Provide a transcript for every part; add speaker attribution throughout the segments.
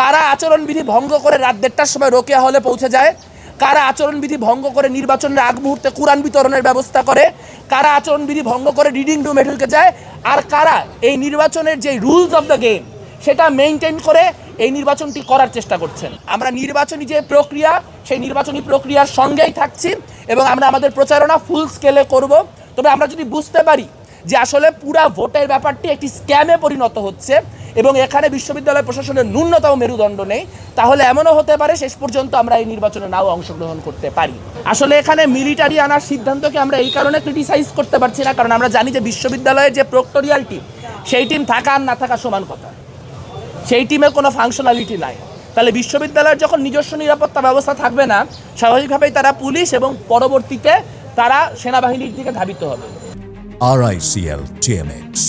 Speaker 1: কারা আচরণবিধি ভঙ্গ করে রাত দেড়টার সময় রোকেয়া হলে পৌঁছে যায়? কারা আচরণবিধি ভঙ্গ করে নির্বাচনের আগ মুহূর্তে কোরআন বিতরণের ব্যবস্থা করে? কারা আচরণবিধি ভঙ্গ করে রিডিং রুমে ঢুকে যায়? আর কারা এই নির্বাচনের যে রুলস অফ দ্য গেম সেটা মেনটেন করে এই নির্বাচনটি করার চেষ্টা করছেন? আমরা নির্বাচনী যে প্রক্রিয়া, সেই নির্বাচনী প্রক্রিয়ার সঙ্গেই থাকছি এবং আমরা আমাদের প্রচারণা ফুল স্কেলে করব। তবে আমরা যদি বুঝতে পারি যে আসলে পুরা ভোটের ব্যাপারটি একটি স্ক্যামে পরিণত হচ্ছে এবং এখানে বিশ্ববিদ্যালয় প্রশাসনের ন্যূনতম মেরুদণ্ড নেই, তাহলে এমনও হতে পারে শেষ পর্যন্ত আমরা এই নির্বাচনে নাও অংশগ্রহণ করতে পারি। আসলে এখানে মিলিটারি আনার সিদ্ধান্তকে আমরা এই কারণে ক্রিটিসাইজ করতে পারছি না, কারণ আমরা জানি যে বিশ্ববিদ্যালয়ের যে প্রক্টোরিয়াল টিম, সেই টিম থাকা আর না থাকা সমান কথা। সেই টিমে কোনো ফাংশনালিটি নাই। তাহলে বিশ্ববিদ্যালয়ের যখন নিজস্ব নিরাপত্তা ব্যবস্থা থাকবে না, স্বাভাবিকভাবেই তারা পুলিশ এবং পরবর্তীতে তারা সেনাবাহিনীর দিকে ধাবিত হবে।
Speaker 2: আরআইসিএল টিএমএক্স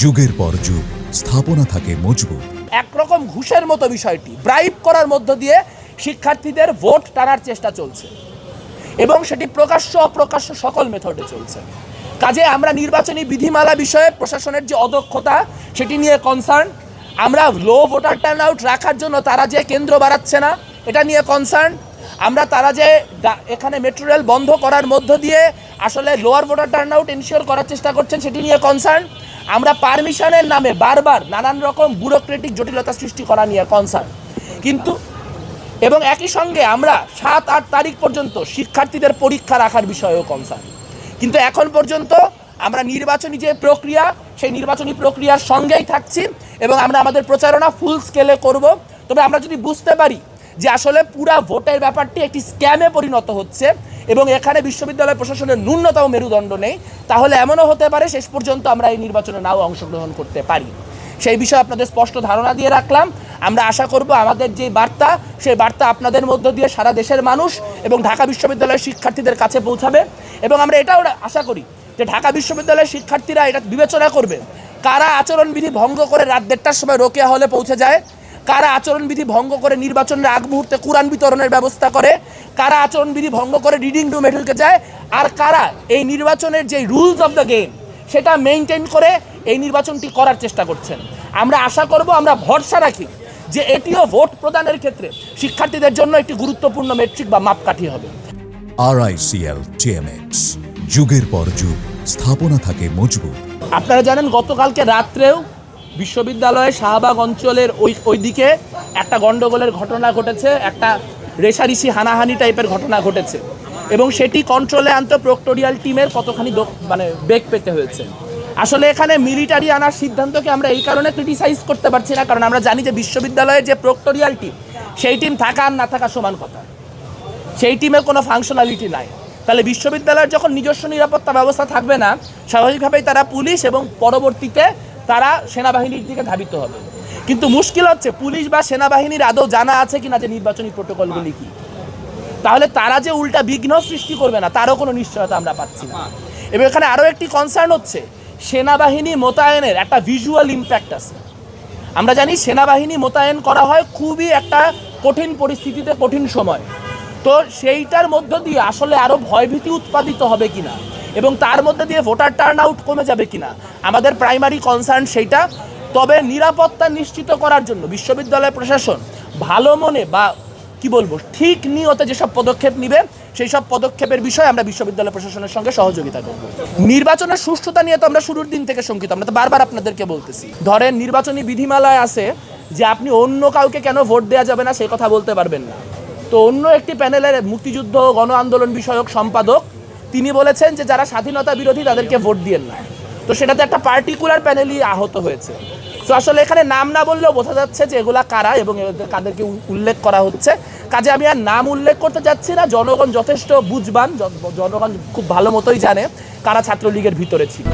Speaker 2: যুগের পর যুগ। স্থাপনা থাকে মজবুত।
Speaker 1: একরকম ঘুষের মতো বিষয়টি ব্রাইব করার মধ্য দিয়ে শিক্ষার্থীদের ভোট টানার চেষ্টা চলছে। এবং সেটি প্রকাশ্য অপ্রকাশ্য সকল মেথডে চলছে। কাজে আমরা নির্বাচনী বিধিমালা বিষয়ে প্রশাসনের যে অদক্ষতা, সেটি নিয়ে কনসার্ন আমরা লো ভোটার টার্ন আউট রাখার জন্য তারা যে কেন্দ্র বাড়াচ্ছে না, এটা নিয়ে কনসার্ন আমরা তারা যে এখানে মেট্রো রেল বন্ধ করার মধ্য দিয়ে আসলে lower voter turnout ensure করার চেষ্টা করছেন সেটি নিয়ে কনসার্ন আমরা পারমিশনের নামে বারবার নানান রকম ব্যুরোক্রেটিক জটিলতা সৃষ্টি করা নিয়ে কনসার্ন কিন্তু এবং একই সঙ্গে আমরা সাত, আট তারিখ পর্যন্ত শিক্ষার্থীদের পরীক্ষা রাখার বিষয়েও কনসার্ন কিন্তু এখন পর্যন্ত আমরা নির্বাচনী যে প্রক্রিয়া, সেই নির্বাচনী প্রক্রিয়ার সঙ্গেই থাকছি এবং আমরা আমাদের প্রচারণা ফুল স্কেলে করব। তবে আমরা যদি বুঝতে পারি যে আসলে পুরা ভোটের ব্যাপারটি একটি স্ক্যামে পরিণত হচ্ছে এবং এখানে বিশ্ববিদ্যালয় প্রশাসনের ন্যূনতম মেরুদণ্ড নেই, তাহলে এমনও হতে পারে শেষ পর্যন্ত আমরা এই নির্বাচনে নাও অংশগ্রহণ করতে পারি। সেই বিষয়ে আপনাদের স্পষ্ট ধারণা দিয়ে রাখলাম। আমরা আশা করব আমাদের যে বার্তা, সেই বার্তা আপনাদের মধ্য দিয়ে সারা দেশের মানুষ এবং ঢাকা বিশ্ববিদ্যালয়ের শিক্ষার্থীদের কাছে পৌঁছাবে এবং আমরা এটাও আশা করি যে ঢাকা বিশ্ববিদ্যালয়ের শিক্ষার্থীরা এটা বিবেচনা করবে, কারা আচরণবিধি ভঙ্গ করে রাত দেড়টার সময় রোকেয়া হলে পৌঁছে যায় কারা আচরণবিধি ভঙ্গ করে নির্বাচনের আগ মুহূর্তে কোরআন বিতরণের ব্যবস্থা করে? কারা আচরণবিধি ভঙ্গ করে রিডিং রুমে ঢুকে যায়? আর কারা এই নির্বাচনের যে রুলস অফ দ্য গেম সেটা মেনটেন করে এই নির্বাচনটি করার চেষ্টা করছেন? আমরা আশা করব আমরা ভরসা রাখি যে এটিও ভোট প্রদানের ক্ষেত্রে শিক্ষার্থীদের জন্য একটি গুরুত্বপূর্ণ মেট্রিক বা মাপকাঠি হবে।
Speaker 2: আরআইসিএল টিএমএক্স যুগের পর যুগ স্থাপনা থাকে মজবুত।
Speaker 1: আপনারা জানেন গতকালকে রাত্রেও বিশ্ববিদ্যালয়ের শাহবাগ অঞ্চলের ওই ওই দিকে একটা গণ্ডগোলের ঘটনা ঘটেছে, একটা রেশারিসি হানাহানি টাইপের ঘটনা ঘটেছে। এবং সেটি কন্ট্রোলে আনতে প্রক্টোরিয়াল টিমের কতখানি মানে বেগ পেতে হয়েছে। আসলে এখানে মিলিটারি আনার সিদ্ধান্তকে আমরা এই কারণে ক্রিটিসাইজ করতে পারছি না, কারণ আমরা জানি যে বিশ্ববিদ্যালয়ের যে প্রক্টোরিয়াল টিম সেই টিম থাকা আর না থাকা সমান কথা। সেই টিমে কোনো ফাংশনালিটি নাই। তাহলে বিশ্ববিদ্যালয়ের যখন নিজস্ব নিরাপত্তা ব্যবস্থা থাকবে না, স্বাভাবিকভাবেই তারা পুলিশ এবং পরবর্তীতে তারা সেনাবাহিনীর দিকে ধাবিত হবে। কিন্তু মুশকিল হচ্ছে, পুলিশ বা সেনাবাহিনীর আদৌ জানা আছে কিনা যে নির্বাচনী প্রোটোকলগুলি কি? তাহলে তারা যে উল্টা বিঘ্ন সৃষ্টি করবে না, তারও কোনো নিশ্চয়তা আমরা পাচ্ছি না। এবং এখানে আরও একটি কনসার্ন হচ্ছে, সেনাবাহিনী মোতায়েনের একটা ভিজুয়াল ইম্প্যাক্ট আছে। আমরা জানি সেনাবাহিনী মোতায়েন করা হয় খুবই একটা কঠিন পরিস্থিতিতে, কঠিন সময়। তো সেইটার মধ্য দিয়ে আসলে আরও ভয়ভীতি উৎপাদিত হবে কিনা? এবং তার মধ্যে দিয়ে ভোটার টার্ন আউট কমে যাবে কিনা? আমাদের প্রাইমারি কনসার্ন সেইটা তবে নিরাপত্তা নিশ্চিত করার জন্য বিশ্ববিদ্যালয় প্রশাসন ভালো মনে বা কি বলব, ঠিক নিয়তে যেসব পদক্ষেপ নিবে সেই সব পদক্ষেপের বিষয়ে আমরা বিশ্ববিদ্যালয় প্রশাসনের সঙ্গে সহযোগিতা করব। নির্বাচনের সুষ্ঠুতা নিয়ে তো আমরা শুরুর দিন থেকে শঙ্কিত, আমরা তো বারবার আপনাদেরকে বলতেছি। ধরেন নির্বাচনী বিধিমালায় আছে যে আপনি অন্য কাউকে কেন ভোট দেওয়া যাবে না সেই কথা বলতে পারবেন না। তো অন্য একটি প্যানেলের মুক্তিযুদ্ধ গণ আন্দোলন বিষয়ক সম্পাদক তিনি বলেছেন যে যারা স্বাধীনতা বিরোধী তাদেরকে ভোট দিয়েন না। তো সেটাতে একটা পার্টিকুলার প্যানেলই আহত হয়েছে। তো আসলে এখানে নাম না বললেও বোঝা যাচ্ছে যে এগুলা কারা এবং কাদেরকে উল্লেখ করা হচ্ছে। কাজে আমি আর নাম উল্লেখ করতে চাচ্ছি না, জনগণ যথেষ্ট বুঝবান জনগণ খুব ভালো মতোই জানে কারা ছাত্রলীগের ভিতরে ছিল।